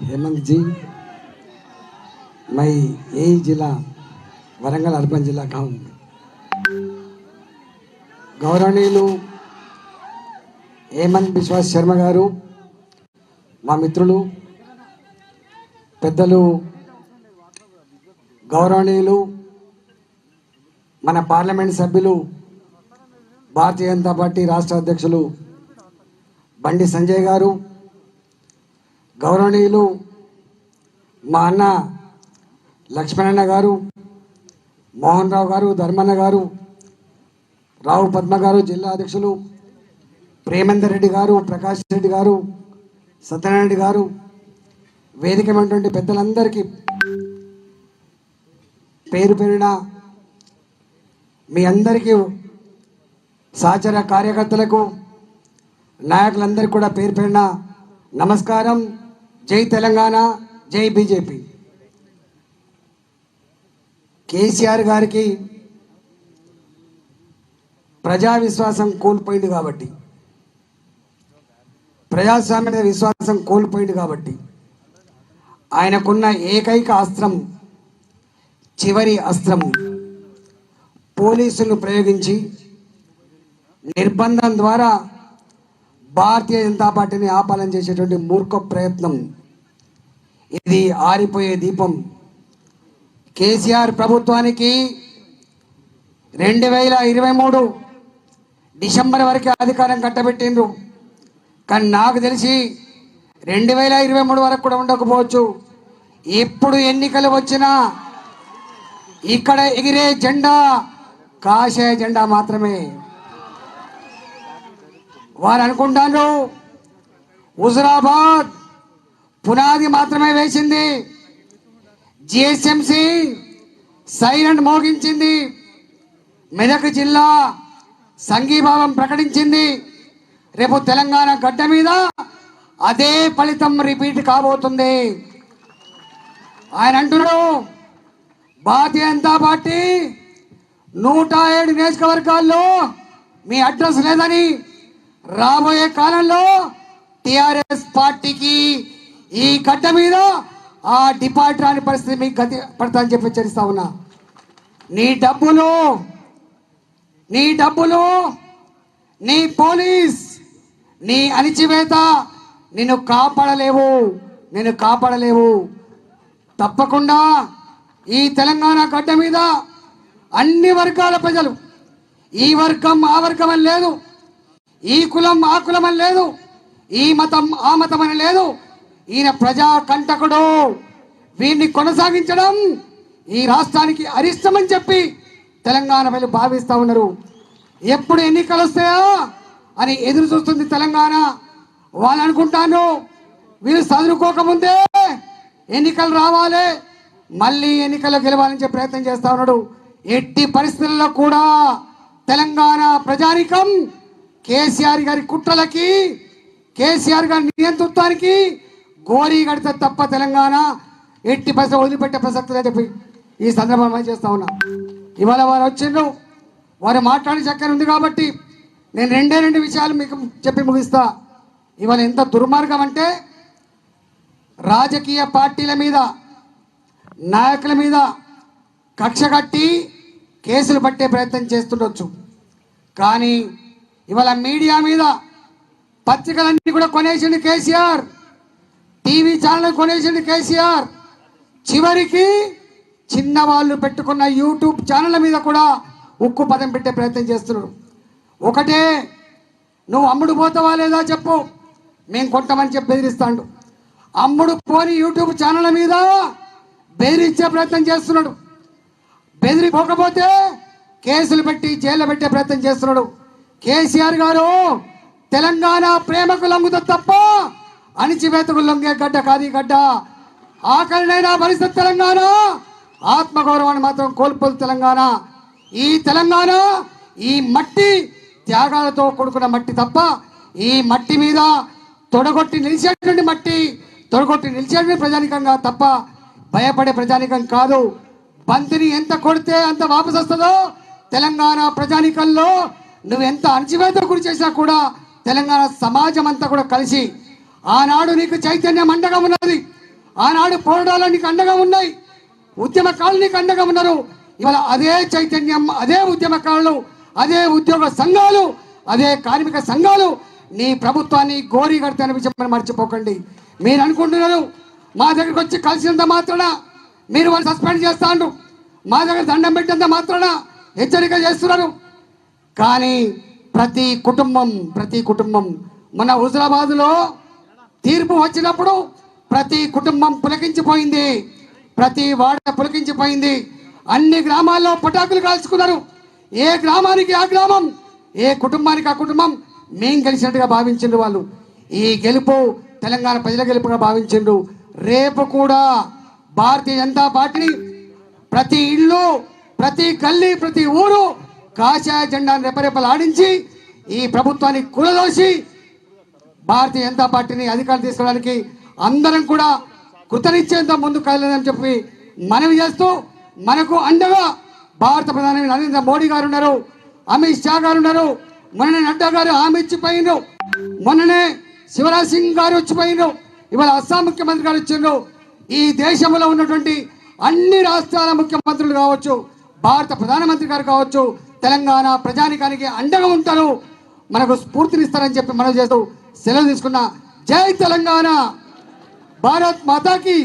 हेमंत जी मैं यही जिला వరంగల్ అర్బన్ జిల్లా का हूँ గౌరవనీయులు హేమంత్ బిశ్వాస్ శర్మ గారు మా మిత్రులు పెద్దలు గౌరవనీయులు మన పార్లమెంట్ సభ్యులు భారతీయ జనతా పార్టీ రాష్ట్ర అధ్యక్షులు బండి సంజయ్ గారు గౌరవనీయులు మా అన్న లక్ష్మణన్న గారు మోహన్ రావు గారు ధర్మన్న గారు రావు పద్మ గారు జిల్లా అధ్యక్షులు ప్రేమేందర్ రెడ్డి గారు ప్రకాష్ రెడ్డి గారు సత్యనారాయణ రెడ్డి గారు వేదికమైనటువంటి పెద్దలందరికీ పేరు పేరిన మీ అందరికీ సహచర కార్యకర్తలకు నాయకులందరికీ కూడా పేరు పేరిన నమస్కారం. జై తెలంగాణ జై బీజేపీ. కేసీఆర్ గారికి ప్రజా విశ్వాసం కోల్పోయింది కాబట్టి. ప్రజాస్వామ్య విశ్వాసం కోల్పోయింది కాబట్టి. ఆయనకున్న ఏకైక అస్త్రం చివరి అస్త్రం పోలీసులను ప్రయోగించి నిర్బంధం ద్వారా భారతీయ జనతా పార్టీని ఆపాలని చేసేటువంటి మూర్ఖ ప్రయత్నం ఇది ఆరిపోయే దీపం. కేసీఆర్ ప్రభుత్వానికి రెండు వేల ఇరవై మూడు డిసెంబర్ వరకు అధికారం కట్టబెట్టిండ్రు. కానీ నాకు తెలిసి రెండు వేల ఇరవై మూడు వరకు కూడా ఉండకపోవచ్చు. ఎప్పుడు ఎన్నికలు వచ్చినా ఇక్కడ ఎగిరే జెండా కాషాయ జెండా మాత్రమే. వారు అనుకుంటాను హుజరాబాద్ పునాది మాత్రమే వేసింది. GHMC silent మోగించింది. మెదక్ జిల్లా సంఘీభావం ప్రకటించింది. రేపు తెలంగాణ గడ్డ మీద అదే ఫలితం రిపీట్ కాబోతుంది. ఆయన అంటున్నాడు భారతీయ జనతా పార్టీ నూట ఏడు నియోజకవర్గాల్లో మీ అడ్రస్ లేదని రాబోయే కాలంలో టిఆర్ఎస్ పార్టీకి ఈ గడ్డ మీద ఆ డిపార్ట్ రాని పరిస్థితి మీకు గతి పడతా అని చెప్పి హెచ్చరిస్తా ఉన్నా. నీ డబ్బులు నీ డబ్బులు నీ పోలీస్ నీ అణిచివేత నిన్ను కాపాడలేవు నేను కాపాడలేవు. తప్పకుండా ఈ తెలంగాణ గడ్డ మీద అన్ని వర్గాల ప్రజలు ఈ వర్గం ఆ వర్గం అని లేదు ఈ కులం ఆ కులం అని లేదు ఈ మతం ఆ మతం అని లేదు ఈయన ప్రజా కంటకుడు. వీరిని కొనసాగించడం ఈ రాష్ట్రానికి అరిష్టమని చెప్పి తెలంగాణ వాళ్ళు భావిస్తూ ఉన్నారు. ఎప్పుడు ఎన్నికలు వస్తాయా అని ఎదురు చూస్తుంది తెలంగాణ. వాళ్ళు అనుకుంటాను వీళ్ళు చదువుకోకముందే ఎన్నికలు రావాలి మళ్ళీ ఎన్నికల్లో గెలవాలని ప్రయత్నం చేస్తా ఉన్నాడు. ఎట్టి పరిస్థితుల్లో కూడా తెలంగాణ ప్రజానికం కేసీఆర్ గారి కుట్రలకి కేసీఆర్ గారి నియంతృత్వానికి గోరీ కడితే తప్ప తెలంగాణ ఎట్టి పరిస్థితులు వదిలిపెట్టే ప్రసక్తి చెప్పి ఈ సందర్భంగా చేస్తా ఉన్నా. ఇవాళ వారు వచ్చిండ్రు. వారు మాట్లాడే చక్కని ఉంది కాబట్టి నేను రెండే రెండు విషయాలు మీకు చెప్పి ముగిస్తా. ఇవాళ ఎంత దుర్మార్గం అంటే రాజకీయ పార్టీల మీద నాయకుల మీద కక్ష కట్టి కేసులు పట్టే ప్రయత్నం చేస్తుండొచ్చు. కానీ ఇవాళ మీడియా మీద పత్రికలన్నీ కూడా కొనేసింది కేసీఆర్. టీవీ ఛానల్ కొనేసింది కేసీఆర్. చివరికి చిన్నవాళ్ళు పెట్టుకున్న యూట్యూబ్ ఛానళ్ళ మీద కూడా ఉక్కు పదం పెట్టే ప్రయత్నం చేస్తున్నాడు ఒకటే నువ్వు అమ్ముడు పోతావా లేదా చెప్పు. మేము కొంటామని చెప్పి బెదిరిస్తాడు. అమ్ముడు పోని యూట్యూబ్ ఛానళ్ళ మీద బెదిరించే ప్రయత్నం చేస్తున్నాడు. బెదిరిపోకపోతే కేసులు పెట్టి జైల్లో పెట్టే ప్రయత్నం చేస్తున్నాడు. కేసీఆర్ గారు తెలంగాణ ప్రేమకు లంగుతా తప్ప అణిచివేతకు లొంగే గడ్డ కాదు గడ్డ. ఆకలినైనా భరిస్తుంది తెలంగాణ. ఆత్మగౌరవాన్ని మాత్రం కోల్పోదు తెలంగాణ. ఈ తెలంగాణ ఈ మట్టి త్యాగాలతో కూడుకున్న మట్టి తప్ప ఈ మట్టి మీద తొడగొట్టి నిలిచేటువంటి మట్టి తొడగొట్టి నిలిచేటువంటి ప్రజానికంగా తప్ప భయపడే ప్రజానికం కాదు. బంతిని ఎంత కొడితే అంత వాపసు వస్తుందో తెలంగాణ ప్రజానికంలో నువ్వు ఎంత అణచివేత గురి చేసినా కూడా తెలంగాణ సమాజం అంతా కూడా కలిసి ఆనాడు నీకు చైతన్యం అండగా ఉన్నది. ఆనాడు పోరాటాలు నీకు అండగా ఉన్నాయి. ఉద్యమకారులు నీకు అండగా ఉన్నారు. ఇవాళ అదే చైతన్యం అదే ఉద్యమకారులు అదే ఉద్యోగ సంఘాలు అదే కార్మిక సంఘాలు నీ ప్రభుత్వాన్ని గోరి కడతాయని విషయం మర్చిపోకండి. మీరు అనుకుంటున్నారు మా దగ్గరికి వచ్చి కలిసినంత మాత్రాన మీరు వాళ్ళు సస్పెండ్ చేస్తాండ్రు. మా దగ్గర దండం పెట్టినంత మాత్రాన హెచ్చరిక చేస్తున్నారు. కానీ ప్రతి కుటుంబం ప్రతి కుటుంబం మన హుజరాబాద్లో తీర్పు వచ్చినప్పుడు ప్రతి కుటుంబం పులకించిపోయింది. ప్రతి వాడ పులకించిపోయింది. అన్ని గ్రామాల్లో పటాకులు కాల్చుకున్నారు. ఏ గ్రామానికి ఆ గ్రామం? ఏ కుటుంబానికి ఆ కుటుంబం? మేం గెలిచినట్టుగా భావించిండు వాళ్ళు. ఈ గెలుపు తెలంగాణ ప్రజల గెలుపుగా భావించిండు రేపు కూడా భారతీయ జనతా పార్టీని ప్రతి ఇల్లు ప్రతి గల్లీ ప్రతి ఊరు కాషాయ జెండాను రెపరెపలాడించి ఈ ప్రభుత్వాన్ని కులదోసి భారతీయ జనతా పార్టీని అధికారం తీసుకోవడానికి అందరం కూడా కృతనిశ్చయంతో ముందుకు కదలేదని చెప్పి మనవి చేస్తూ మనకు అండగా భారత ప్రధాని నరేంద్ర మోడీ గారు ఉన్నారు అమిత్ షా గారు ఉన్నారు మొన్ననే నడ్డా గారు హామీ ఇచ్చిపోయిండ్రు మొన్ననే శివరాజ్ సింగ్ గారు వచ్చిపోయిండ్రు ఇవాళ అస్సాం ముఖ్యమంత్రి గారు వచ్చిండ్రు. ఈ దేశంలో ఉన్నటువంటి అన్ని రాష్ట్రాల ముఖ్యమంత్రులు కావచ్చు భారత ప్రధానమంత్రి గారు కావచ్చు తెలంగాణ ప్రజానికానికి అండగా ఉంటారు. మనకు స్ఫూర్తినిస్తారని చెప్పి మనం చేస్తూ సెలవు తీసుకున్న జై తెలంగాణ భారత్ మాతాకి.